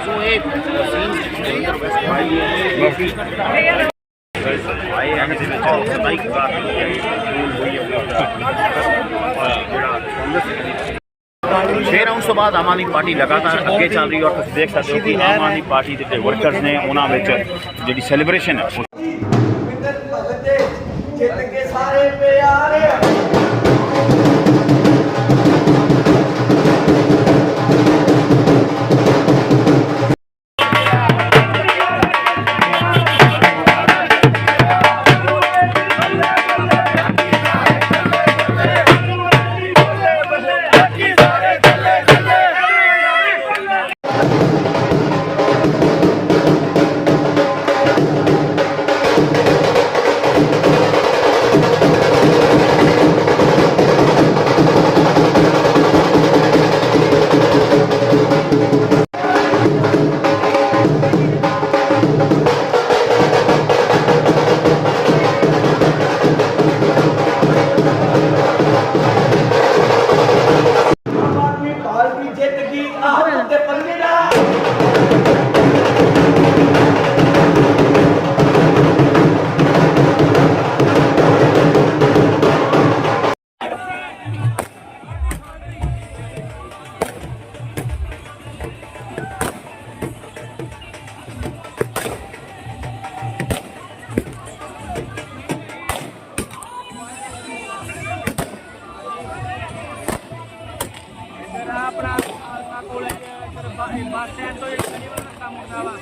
ਸੋ ਇਹ scene Jalandhar West ਆਈ ਹੈ ਆਏ ਹਨ ਦੇ ਵਿੱਚ ਸਤਾਈ ਕਾਰ ਹੋਈ ਹੈ ਜਿਹੜਾ ਫਿਰ ਉਸ ਤੋਂ ਬਾਅਦ ਆਮ ਆਦਮੀ ਪਾਰਟੀ ਲਗਾਤਾਰ ਅੱਗੇ ਚੱਲ ਰਹੀ ਹੈ ਔਰ ਤੁਸੀਂ ਦੇਖ ਸਕਦੇ ਹੋ ਕਿ ਆਮ ਆਦਮੀ ਪਾਰਟੀ ਦੇ ਜਿਹੜੇ ਵਰਕਰਸ ਨੇ ਉਹਨਾਂ ਵਿੱਚ ਜਿਹੜੀ ਸੈਲੀਬ੍ਰੇਸ਼ਨ ਹੈ ਉਹ ਮਿੰਦਰ ਭਗਤ ਦੇ ਜਿੱਤ ਕੇ ਸਾਰੇ ਪਿਆਰੇ base estoy en el camino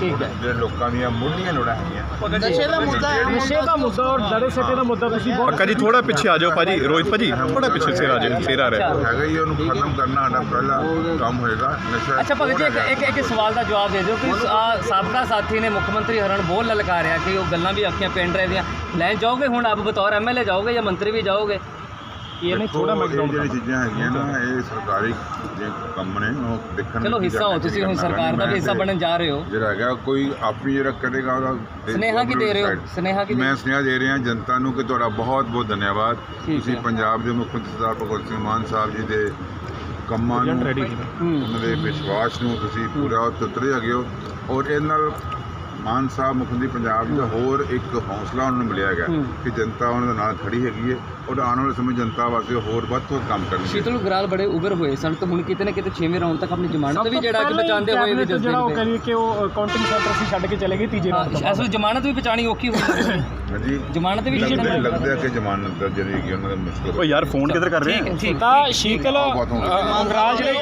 ਠੀਕ ਹੈ। ਜਿਹੜੇ ਲੋਕਾਂ ਦੀਆਂ ਮੁੱਢਲੀਆਂ ਲੋੜਾਂ ਹੈਗੀਆਂ। ਨਸ਼ੇ ਦਾ ਮੁੱਦਾ ਨਸ਼ੇ ਦਾ ਮੁੱਦਾ ਔਰ ਦੜੇ ਸੱਟੇ ਦਾ ਮੁੱਦਾ ਤੁਸੀਂ ਬਹੁਤ ਪੱਕਾ ਜੀ ਥੋੜਾ ਪਿੱਛੇ ਆ ਜਾਓ ਭਾਜੀ। ਰੋਹਿਤ ਭਾਜੀ ਥੋੜਾ ਪਿੱਛੇ ਸਿਰ ਆ ਜਾਓ ਸਿਰ ਰਿਹਾ। ਹੈਗਾ ਹੀ ਉਹਨੂੰ ਖਤਮ ਕਰਨਾ ਸਾਡਾ ਪਹਿਲਾ ਕੰਮ ਹੋਏਗਾ। ਨਸ਼ਾ ਅੱਛਾ ਭਗਤ ਜੀ ਇੱਕ ਇੱਕ ਇੱਕ ਸਵਾਲ ਦਾ ਜਵਾਬ ਦੇ ਦਿਓ ਕਿ ਸਾਬਕਾ ਸਾਥੀ ਨੇ ਮੁੱਖ ਮੰਤਰੀ ਹਰਨ ਬੋਲ ਲਲਕਾਰਿਆ ਕਿ ਉਹ ਗੱਲਾਂ ਵੀ ਆਖੀਆਂ ਪਿੰਡ ਰਹੇ ਦੀਆਂ। ਲੈਣ ਜਾਓਗੇ ਹੁਣ ਆਪ ਬਤੌਰ ਐਮਐਲਏ ਜਾਓਗੇ ਜਾਂ ਮੰਤਰੀ ਵੀ ਜਾਓਗੇ? ਥੋੜਾ ਮੈਂ ਇਹ ਜਿਹੜੀ ਚੀਜ਼ਾਂ ਹੈਗੀਆਂ ਨਾ ਇਹ ਸਰਕਾਰੀ ਜੇ ਕੰਮ ਨੇ ਉਹ ਦੇਖਣ ਚਲੋ ਦੀ ਹਿੱਸਾ ਹੋ ਚੀਜ਼ਾਂ ਤੁਸੀਂ ਹੁਣ ਕਰਨਾ ਸਰਕਾਰ ਦਾ ਵੀ ਮੈਂ ਹਿੱਸਾ ਤੇ ਬਣਨ ਜਾ ਰਹੇ ਹੋ ਜਿਹੜਾ ਹੈਗਾ ਕੋਈ ਆਪਣੀ ਜਿਹੜਾ ਕਰੇਗਾ ਉਹਦਾ ਦੇ- ਸੁਨੇਹਾ ਕੀ ਦੇ ਰਹੇ ਹੋ? side। ਸੁਨੇਹਾ ਕੀ ਦੇ- ਮੈਂ ਸੁਨੇਹਾ ਦੇ ਰਿਹਾ ਜਨਤਾ ਨੂੰ ਕਿ ਤੁਹਾਡਾ ਬਹੁਤ ਬਹੁਤ ਧੰਨਵਾਦ ਤੁਸੀਂ। ਪੰਜਾਬ ਦੇ ਮੁੱਖ ਮੰਤਰੀ ਸਰਦਾਰ ਭਗਵੰਤ ਸਿੰਘ ਮਾਨ ਸਾਹਿਬ ਜੀ ਦੇ ਕੰਮਾਂ ਨੂੰ ਉਹਨਾਂ ਦੇ ਵਿਸ਼ਵਾਸ ਨੂੰ ਤੁਸੀਂ ਪੂਰਾ ਉਤਰੇ ਹੈਗੇ ਹੋ ਔਰ ਇਹ ਨਾਲ ਮਾਨ ਸਾਹਿਬ ਮੁੱਖ ਮੰਤਰੀ ਪੰਜਾਬ ਦਾ ਹੋਰ ਇੱਕ ਹੌਸਲਾ ਉਹਨਾਂ ਨੂੰ ਮਿਲਿਆ ਗਿਆ ਕਿ ਜਨਤਾ ਉਹਨਾਂ ਦੇ ਨਾਲ ਖੜੀ ਹੈਗੀ ਹੈ ਔਰ ਆਉਣ ਵਾਲੇ ਸਮੇਂ ਜਨਤਾ ਵਾਸਤੇ ਹੋਰ ਵੱਧ ਤੋਂ ਕੰਮ ਕਰਨਗੇ। ਸ਼ੀਤਲ ਗਰਾਲ ਬੜੇ ਉਗਰ ਹੋਏ ਸਨ ਤੇ ਹੁਣ ਕਿਤੇ ਨਾ ਕਿਤੇ 6ਵੇਂ ਰਾਉਂਡ ਤੱਕ ਆਪਣੀ ਜ਼ਮਾਨਤ ਵੀ ਜਿਹੜਾ ਕਿ ਬਚਾਉਂਦੇ ਹੋਏ ਵੀ ਜਿਹੜਾ ਉਹ ਦੱਸਦੇ ਕਰੀ ਕਿ ਉਹ ਕਾਊਂਟਿੰਗ ਸੈਂਟਰ ਸੀ ਛੱਡ ਕੇ ਚਲੇ ਗਏ ਤੀਜੇ ਰਾਉਂਡ ਤੋਂ ਅਸਲ ਜ਼ਮਾਨਤ ਵੀ ਬਚਾਣੀ ਔਖੀ ਹੋਈ ਹੈ ਹਾਂਜੀ ਜ਼ਮਾਨਤ ਵੀ ਛੱਡਣੀ ਲੱਗਦਾ ਕਿ ਜ਼ਮਾਨਤ ਦਾ ਜਿਹੜੀ ਹੈਗੀ ਉਹਨਾਂ ਦਾ ਮੁਸ਼ਕਲ ਓ ਯਾਰ ਫੋਨ ਕਿੱਧਰ ਕਰ ਰਹੇ ਆ? ਤਾਂ ਸ਼ੀਤਲ। ਅੰਗਰਾਜ ਲਈ